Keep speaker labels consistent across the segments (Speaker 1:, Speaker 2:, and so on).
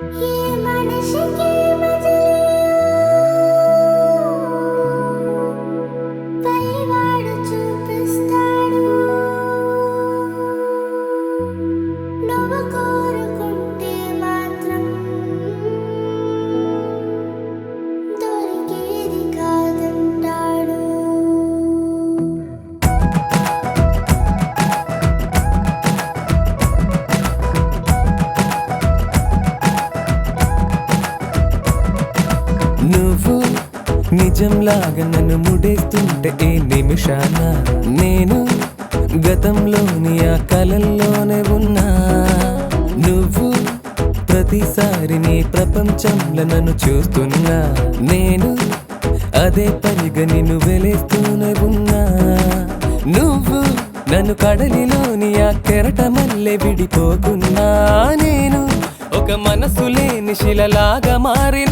Speaker 1: ఏ మనిషికి
Speaker 2: నిజంలాగా నన్ను ముడేస్తుంటే ఏ నిమిషాన? నేను గతంలోని ఆ కలల్లోనే ఉన్నా. నువ్వు ప్రతిసారి నీ ప్రపంచంలో నన్ను చూస్తున్నా. నేను అదే పనిగా నిన్ను వెలేస్తూనే ఉన్నా. నువ్వు నన్ను కడలిలోని ఆ కెరట మల్లె విడిపోకున్నా. నేను ఒక మనసు లేని శిలలాగా మారిన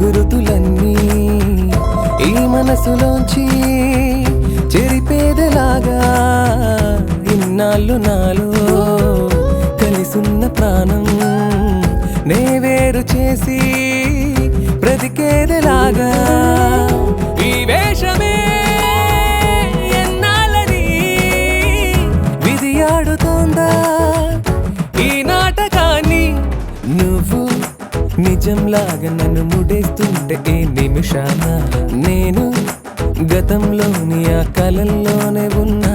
Speaker 2: గురుతులన్నీ ఈ మనసులోంచి చెరిపేదలాగా ఇన్నాళ్ళు నాలో కలిసున్న ప్రాణం నే వేరు చేసి బ్రతికేదలాగా ఈ వేషమే ఎన్నాళ్ళని విధి నిజంలాగా నన్ను ముడేస్తుంటే ఏ నిమిషాన నేను గతంలోని ఆ కలల్లోనే ఉన్నా.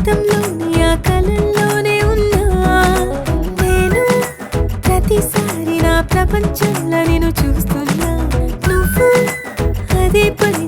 Speaker 2: కాగితంలో ఆ ప్రతిసారి నా ప్రపంచంలో నేను చూస్తున్నా. నువ్వు అదే పని